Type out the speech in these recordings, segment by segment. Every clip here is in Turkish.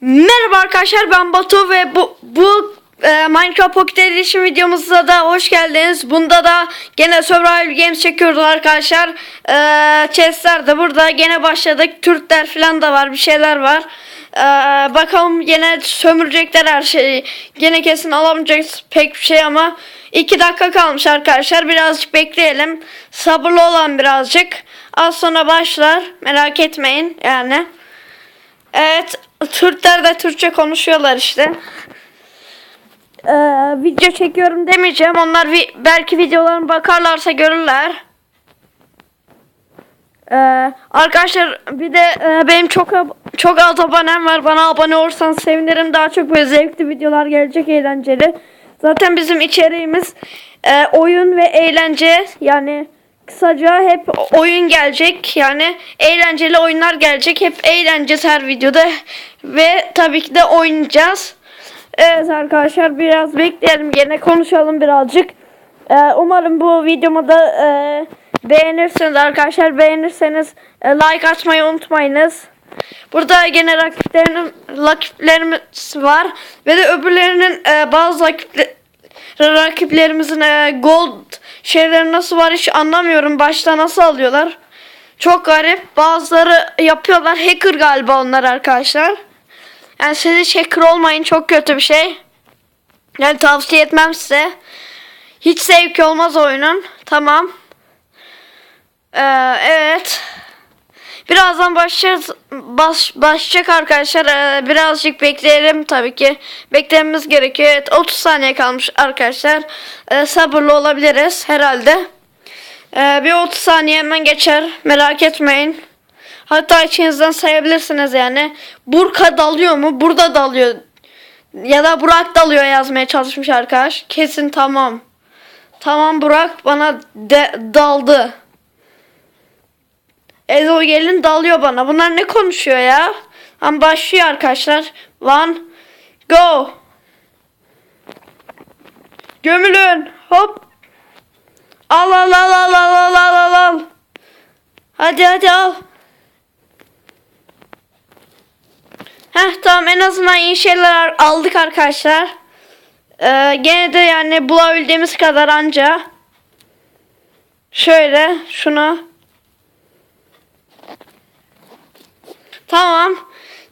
Merhaba arkadaşlar ben Batu ve bu bu e, Minecraft Pocket Edition videomuzda da hoş geldiniz. Bunda da gene Survival Games çekiyoruz arkadaşlar. E, chestler de burada gene başladık. Türkler falan da var bir şeyler var. E, bakalım gene sömürecekler her şeyi. Gene kesin alamayacağız pek bir şey ama 2 dakika kalmış arkadaşlar. Birazcık bekleyelim. Sabırlı olan birazcık. Az sonra başlar. Merak etmeyin yani. Evet, Türkler de Türkçe konuşuyorlar işte. Ee, video çekiyorum demeyeceğim. Onlar vi- belki videolarıma bakarlarsa görürler. Ee, arkadaşlar bir de e, benim çok çok az abonem var. Bana abone olursanız sevinirim. Daha çok böyle zevkli videolar gelecek, eğlenceli. Zaten bizim içeriğimiz e, oyun ve eğlence yani kısaca hep oyun gelecek. Yani eğlenceli oyunlar gelecek. Hep eğleneceğiz her videoda ve tabii ki de oynayacağız. Evet arkadaşlar biraz bekleyelim yine konuşalım birazcık. Ee, umarım bu videomu da e, beğenirsiniz arkadaşlar. Beğenirseniz e, like atmayı unutmayınız. Burada gene rakiplerim, rakiplerimiz var. Ve de öbürlerinin e, bazı rakiple, rakiplerimizin e, gold şeyleri nasıl var hiç anlamıyorum. Başta nasıl alıyorlar. Çok garip. Bazıları yapıyorlar. Hacker galiba onlar arkadaşlar. Yani siz hiç hacker olmayın. Çok kötü bir şey. Yani tavsiye etmem size. Hiç zevki olmaz oyunun. Tamam. Ee, evet. Birazdan başlayacağız. Baş, başlayacak arkadaşlar. Ee, birazcık bekleyelim tabii ki. Beklememiz gerekiyor. Evet 30 saniye kalmış arkadaşlar. Ee, sabırlı olabiliriz herhalde. Ee, bir 30 saniye hemen geçer. Merak etmeyin. Hatta içinizden sayabilirsiniz yani. Burka dalıyor mu? Burada dalıyor. Ya da Burak dalıyor yazmaya çalışmış arkadaş. Kesin tamam. Tamam Burak bana de, daldı. Ezo gelin dalıyor bana. Bunlar ne konuşuyor ya? Ama başlıyor arkadaşlar. One. Go. Gömülün. Hop. Al al al al al al al al. Hadi hadi al. Heh tamam en azından iyi şeyler aldık arkadaşlar. Ee, gene de yani bulabildiğimiz kadar anca. Şöyle şunu Tamam.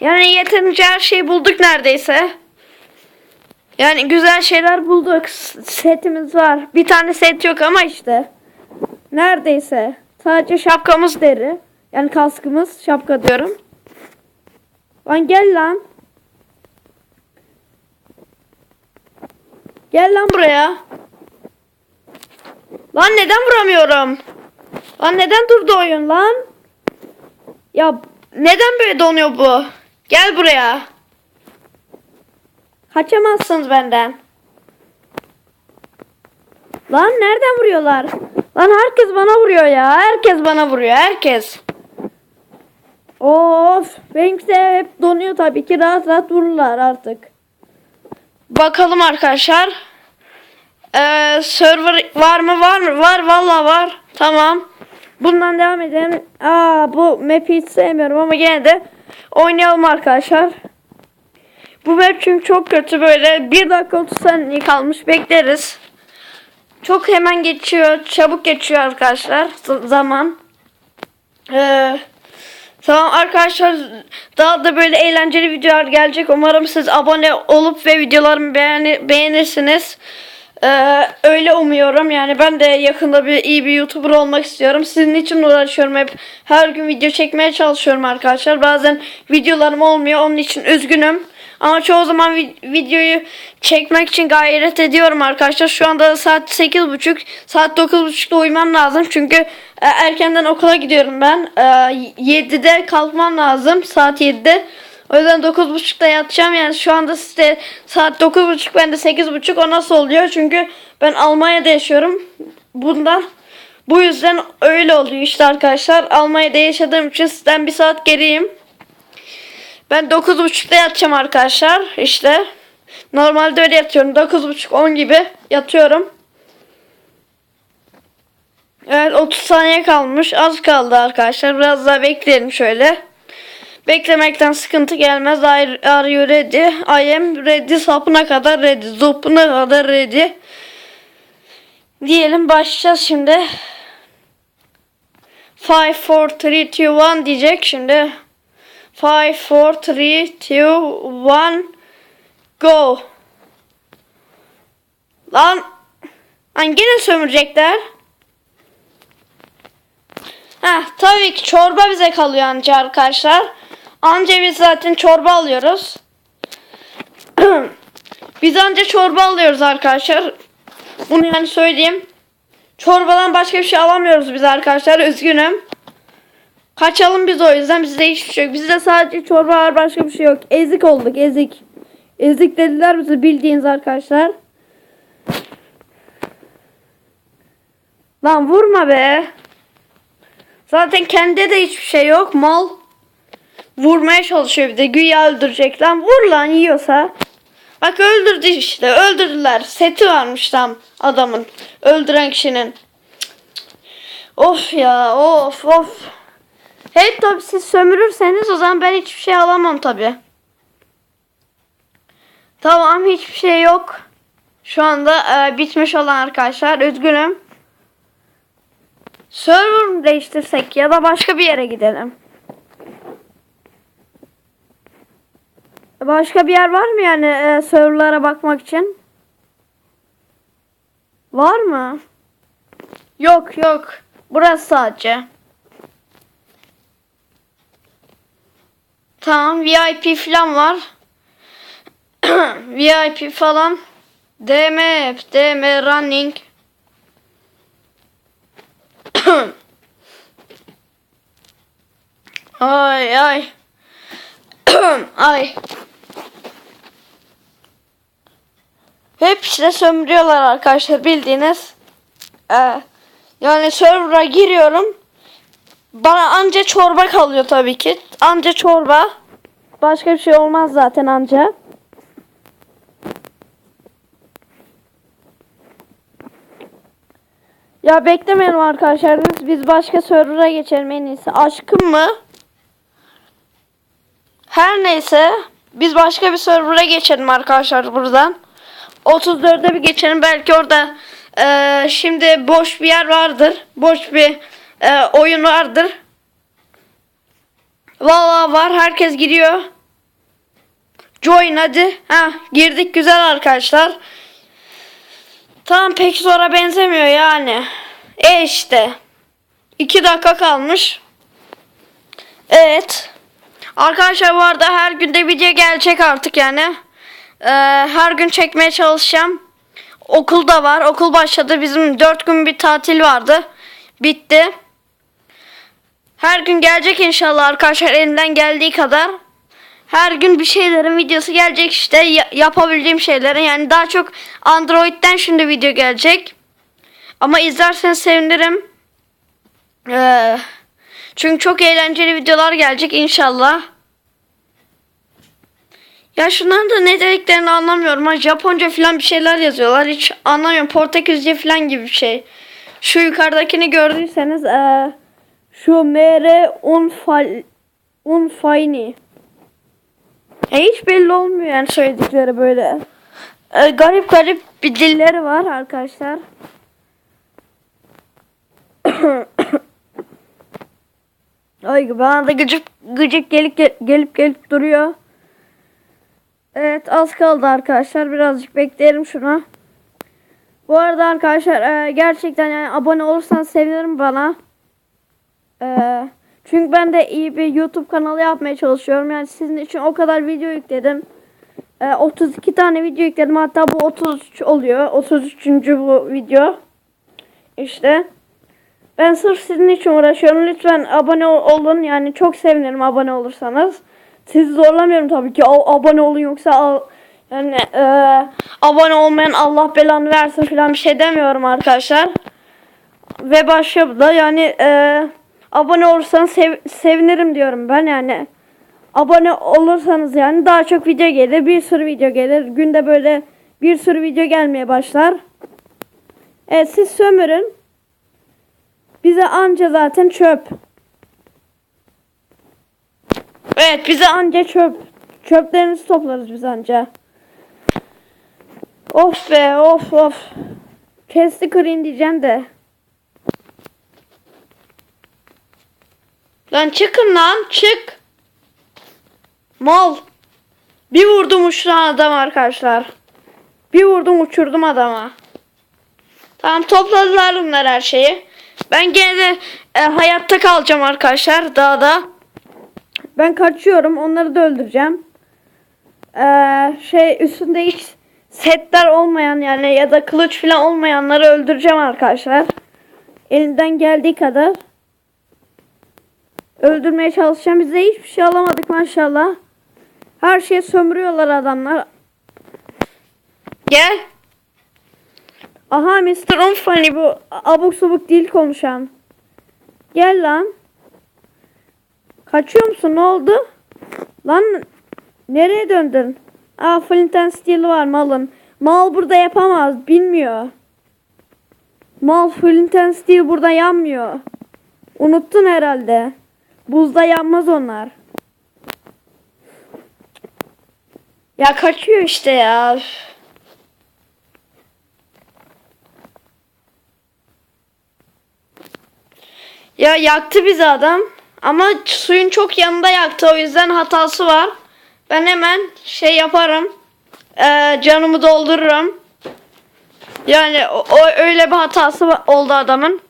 Yani yeterince her şeyi bulduk neredeyse. Yani güzel şeyler bulduk. Setimiz var. Bir tane set yok ama işte. Neredeyse. Sadece şapkamız deri. Yani kaskımız şapka diyorum. Lan gel lan. Gel lan buraya. Lan neden vuramıyorum? Lan neden durdu oyun lan? Ya neden böyle donuyor bu? Gel buraya. Kaçamazsınız benden. Lan nereden vuruyorlar? Lan herkes bana vuruyor ya. Herkes bana vuruyor. Herkes. Of. Benimki hep donuyor tabii ki. Rahat rahat vururlar artık. Bakalım arkadaşlar. Ee, server var mı? Var mı? Var valla var. Tamam. Bundan devam edelim. Aa bu map'i hiç sevmiyorum ama gene de oynayalım arkadaşlar. Bu map çünkü çok kötü böyle 1 dakika 30 saniye kalmış bekleriz. Çok hemen geçiyor, çabuk geçiyor arkadaşlar zaman. Ee, tamam arkadaşlar daha da böyle eğlenceli videolar gelecek. Umarım siz abone olup ve videolarımı beğeni- beğenirsiniz. Ee, öyle umuyorum. Yani ben de yakında bir iyi bir YouTuber olmak istiyorum. Sizin için uğraşıyorum hep. Her gün video çekmeye çalışıyorum arkadaşlar. Bazen videolarım olmuyor. Onun için üzgünüm. Ama çoğu zaman vi- videoyu çekmek için gayret ediyorum arkadaşlar. Şu anda saat 8.30. Saat 9.30'da uyumam lazım. Çünkü e, erkenden okula gidiyorum ben. E, 7'de kalkmam lazım. Saat 7'de. O yüzden 9.30'da yatacağım. Yani şu anda size saat 9.30 ben de 8.30 o nasıl oluyor? Çünkü ben Almanya'da yaşıyorum. Bundan bu yüzden öyle oluyor işte arkadaşlar. Almanya'da yaşadığım için sizden bir saat geriyim. Ben 9.30'da yatacağım arkadaşlar. İşte normalde öyle yatıyorum. 9.30-10 gibi yatıyorum. Evet 30 saniye kalmış. Az kaldı arkadaşlar. Biraz daha bekleyelim şöyle. Beklemekten sıkıntı gelmez. Are, are you ready? I am ready. Sapına kadar ready. Zopuna kadar ready. Diyelim başlayacağız şimdi. 5, 4, 3, 2, 1 diyecek şimdi. 5, 4, 3, 2, 1 Go. Lan. Lan gene sömürecekler. Heh, tabii ki çorba bize kalıyor anca arkadaşlar. Anca biz zaten çorba alıyoruz. biz anca çorba alıyoruz arkadaşlar. Bunu yani söyleyeyim. Çorbadan başka bir şey alamıyoruz biz arkadaşlar. Üzgünüm. Kaçalım biz o yüzden bizde hiçbir şey yok. Bizde sadece çorba var başka bir şey yok. Ezik olduk ezik. Ezik dediler bize bildiğiniz arkadaşlar. Lan vurma be. Zaten kendi de hiçbir şey yok. Mal vurmaya çalışıyor bir de. Güya öldürecek lan. Vur lan yiyorsa. Bak öldürdü işte. Öldürdüler. Seti varmış tam adamın. Öldüren kişinin. Of ya of of. Hep tabi siz sömürürseniz o zaman ben hiçbir şey alamam tabi. Tamam hiçbir şey yok. Şu anda e, bitmiş olan arkadaşlar. Üzgünüm. Server değiştirsek ya da başka bir yere gidelim. Başka bir yer var mı yani e, serverlara bakmak için? Var mı? Yok yok. Burası sadece. Tamam VIP falan var. VIP falan. DM, DM running. ay ay. ay. Hep işte sömürüyorlar arkadaşlar bildiğiniz. Ee, yani server'a giriyorum. Bana anca çorba kalıyor tabii ki. Anca çorba. Başka bir şey olmaz zaten anca. Ya beklemeyelim arkadaşlar. Biz, biz başka server'a geçelim en iyisi. Aşkım mı? Her neyse. Biz başka bir server'a geçelim arkadaşlar buradan. 34'e bir geçelim. Belki orada e, şimdi boş bir yer vardır. Boş bir e, oyun vardır. Valla var. Herkes giriyor. Join hadi. Ha girdik güzel arkadaşlar. Tamam pek zora benzemiyor yani. E işte. 2 dakika kalmış. Evet. Arkadaşlar bu arada her günde video gelecek artık yani. Ee, her gün çekmeye çalışacağım. Okulda var. Okul başladı. Bizim 4 gün bir tatil vardı. Bitti. Her gün gelecek inşallah arkadaşlar elinden geldiği kadar. Her gün bir şeylerin videosu gelecek işte Ya- yapabildiğim şeylerin yani daha çok Android'den şimdi video gelecek. Ama izlerseniz sevinirim. Ee, çünkü çok eğlenceli videolar gelecek inşallah. Ya şunların da ne dediklerini anlamıyorum. Ha, Japonca falan bir şeyler yazıyorlar. Hiç anlamıyorum. Portekizce falan gibi bir şey. Şu yukarıdakini gördüyseniz ee, şu mere un fal un faini. E hiç belli olmuyor yani söyledikleri böyle. E, garip garip bir dilleri var arkadaşlar. Ay bana da gıcık gıcık gelip gelip gelip duruyor. Evet az kaldı arkadaşlar. Birazcık bekleyelim şuna. Bu arada arkadaşlar e, gerçekten yani abone olursanız sevinirim bana. E, çünkü ben de iyi bir YouTube kanalı yapmaya çalışıyorum. Yani sizin için o kadar video yükledim. E, 32 tane video yükledim. Hatta bu 33 oluyor. 33. bu video. İşte. Ben sırf sizin için uğraşıyorum. Lütfen abone ol- olun. Yani çok sevinirim abone olursanız. Sizi zorlamıyorum tabii ki. A- abone olun yoksa al- yani e, abone olmayan Allah belanı versin falan bir şey demiyorum arkadaşlar. Ve başka da yani e, abone olursanız sev- sevinirim diyorum ben yani. Abone olursanız yani daha çok video gelir. Bir sürü video gelir. Günde böyle bir sürü video gelmeye başlar. Evet siz sömürün. Bize anca zaten çöp. Evet bize anca çöp. Çöplerimizi toplarız biz anca. Of be of of. Kesti kırayım diyeceğim de. Lan çıkın lan çık. Mal. Bir vurdum uçuran adam arkadaşlar. Bir vurdum uçurdum adama. Tamam topladılar bunlar her şeyi. Ben gene de e, hayatta kalacağım arkadaşlar dağda. Ben kaçıyorum. Onları da öldüreceğim. Ee, şey üstünde hiç setler olmayan yani ya da kılıç falan olmayanları öldüreceğim arkadaşlar. Elimden geldiği kadar öldürmeye çalışacağım. Biz de hiçbir şey alamadık maşallah. Her şeyi sömürüyorlar adamlar. Gel. Aha Mr. Unfunny bu abuk subuk dil konuşan. Gel lan. Kaçıyor musun? Ne oldu? Lan nereye döndün? Aa Flint Steel var malın. Mal burada yapamaz. Bilmiyor. Mal Flint Steel burada yanmıyor. Unuttun herhalde. Buzda yanmaz onlar. Ya kaçıyor işte ya. Ya yaktı bizi adam. Ama suyun çok yanında yaktı. O yüzden hatası var. Ben hemen şey yaparım. Ee, canımı doldururum. Yani o, o öyle bir hatası oldu adamın.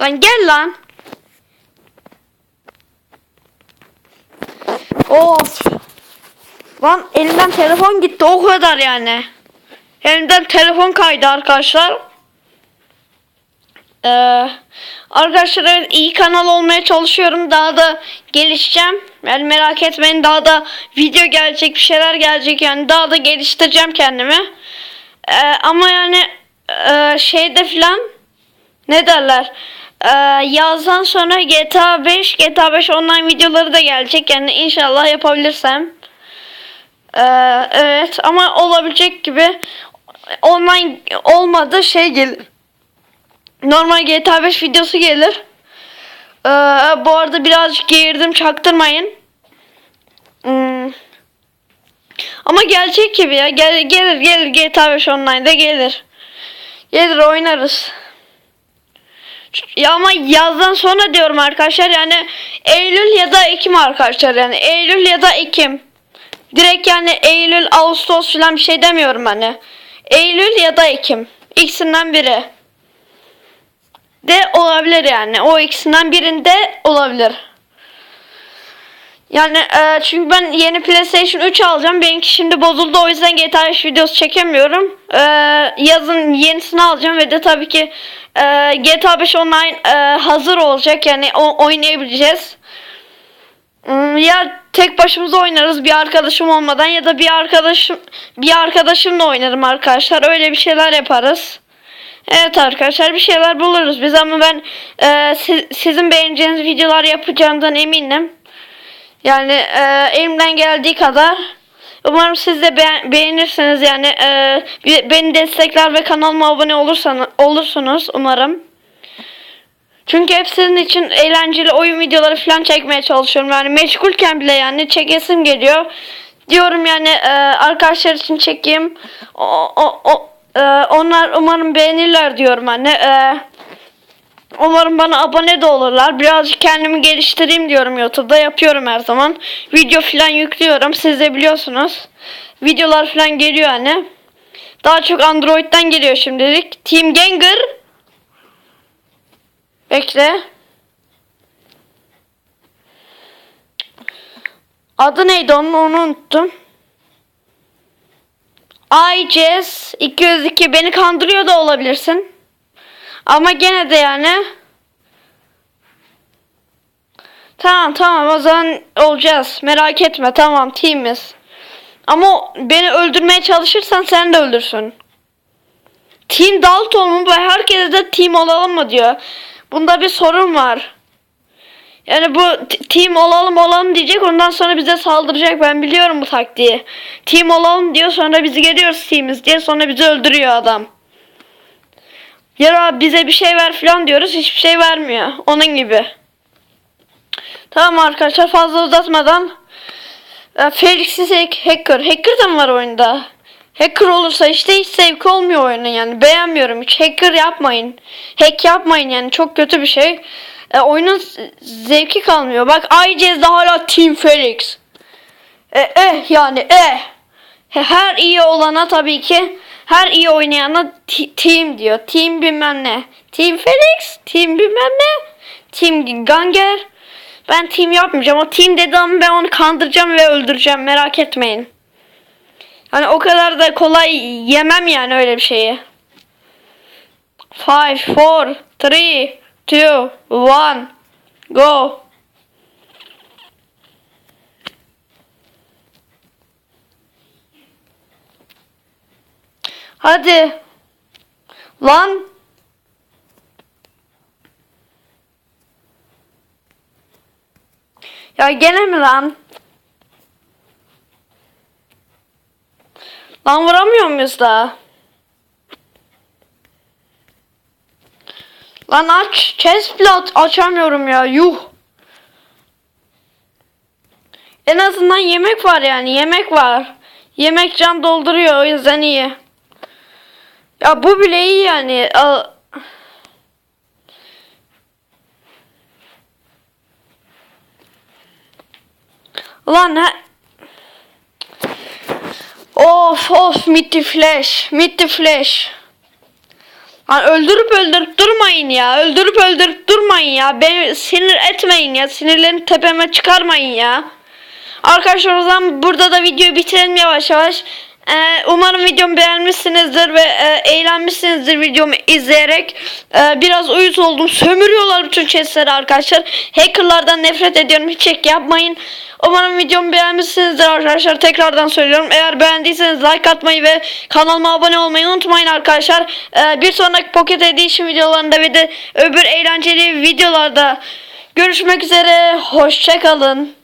Lan gel lan. Of. Lan elimden telefon gitti o kadar yani. Elimden telefon kaydı arkadaşlar. Ee, arkadaşlar iyi kanal olmaya çalışıyorum. Daha da gelişeceğim. Yani merak etmeyin daha da video gelecek bir şeyler gelecek yani daha da geliştireceğim kendimi. Ee, ama yani e, şeyde filan ne derler ee, yazdan sonra GTA 5 GTA 5 online videoları da gelecek yani inşallah yapabilirsem. Ee, evet ama olabilecek gibi online olmadı şey gelir. Normal GTA 5 videosu gelir. Ee, bu arada birazcık geğirdim çaktırmayın. Hmm. Ama gelecek gibi ya. Gel, gelir gelir GTA 5 online'da gelir. Gelir oynarız. Ya ama yazdan sonra diyorum arkadaşlar yani Eylül ya da Ekim arkadaşlar yani Eylül ya da Ekim. Direkt yani Eylül, Ağustos falan bir şey demiyorum hani. Eylül ya da Ekim. İkisinden biri de olabilir yani. O ikisinden birinde olabilir. Yani e, çünkü ben yeni PlayStation 3 alacağım. Benimki şimdi bozuldu o yüzden GTA 5 videosu çekemiyorum. E, yazın yenisini alacağım ve de tabii ki e, GTA 5 online e, hazır olacak. Yani o, oynayabileceğiz. Hmm, Ya tek başımıza oynarız bir arkadaşım olmadan ya da bir arkadaşım bir arkadaşımla oynarım arkadaşlar. Öyle bir şeyler yaparız. Evet arkadaşlar bir şeyler buluruz biz ama ben e, si- sizin beğeneceğiniz videolar yapacağımdan eminim. Yani e, elimden geldiği kadar. Umarım siz de beğen- beğenirsiniz yani e, be- beni destekler ve kanalıma abone olursanız olursunuz umarım. Çünkü hep sizin için eğlenceli oyun videoları falan çekmeye çalışıyorum. Yani meşgulken bile yani çekesim geliyor. Diyorum yani e, arkadaşlar için çekeyim. O, o, o, e, onlar umarım beğenirler diyorum hani. E, umarım bana abone de olurlar. Birazcık kendimi geliştireyim diyorum YouTube'da. Yapıyorum her zaman. Video falan yüklüyorum. Siz de biliyorsunuz. Videolar falan geliyor hani. Daha çok Android'den geliyor şimdilik. Team Ganger Bekle. Adı neydi onun onu unuttum. iJazz 202 beni kandırıyor da olabilirsin. Ama gene de yani. Tamam tamam o zaman olacağız. Merak etme tamam teamiz. Ama beni öldürmeye çalışırsan sen de öldürsün. Team Dalton mu? Bu herkese de team olalım mı diyor. Bunda bir sorun var. Yani bu team olalım olalım diyecek ondan sonra bize saldıracak ben biliyorum bu taktiği. Team olalım diyor sonra bizi geliyoruz teamiz diye sonra bizi öldürüyor adam. Ya bize bir şey ver falan diyoruz hiçbir şey vermiyor. Onun gibi. Tamam arkadaşlar fazla uzatmadan. E, Felix'siz hack- hacker. Hacker da mı var oyunda? Hacker olursa işte hiç zevk olmuyor oyunun yani. Beğenmiyorum hiç. Hacker yapmayın. Hack yapmayın yani. Çok kötü bir şey. E, oyunun zevki kalmıyor. Bak ICES'de hala Team Felix. E, eh yani eh. He- Her iyi olana tabii ki her iyi oynayana team diyor. Team bilmem ne. Team Felix, team bilmem ne. Team Ganger. Ben team yapmayacağım. O team dedi ama ben onu kandıracağım ve öldüreceğim. Merak etmeyin. Hani o kadar da kolay yemem yani öyle bir şeyi. 5, 4, 3, 2, 1, go. Hadi. Lan. Ya gene mi lan? Lan vuramıyor muyuz daha? Lan aç. Chest plate açamıyorum ya. Yuh. En azından yemek var yani. Yemek var. Yemek can dolduruyor. O yüzden iyi. Ya bu bile iyi yani. Al. Ulan ha. Of of Mitty Flash. Mitty Flash. Lan öldürüp öldürüp durmayın ya. Öldürüp öldürüp durmayın ya. Beni sinir etmeyin ya. Sinirlerimi tepeme çıkarmayın ya. Arkadaşlar o zaman burada da videoyu bitirelim yavaş yavaş. Ee, umarım videomu beğenmişsinizdir ve e, eğlenmişsinizdir videomu izleyerek. Ee, biraz uyuz oldum. Sömürüyorlar bütün chestleri arkadaşlar. Hackerlardan nefret ediyorum. Hiç hack yapmayın. Umarım videomu beğenmişsinizdir arkadaşlar. Tekrardan söylüyorum. Eğer beğendiyseniz like atmayı ve kanalıma abone olmayı unutmayın arkadaşlar. Ee, bir sonraki Pocket Edition videolarında ve de öbür eğlenceli videolarda görüşmek üzere. Hoşçakalın.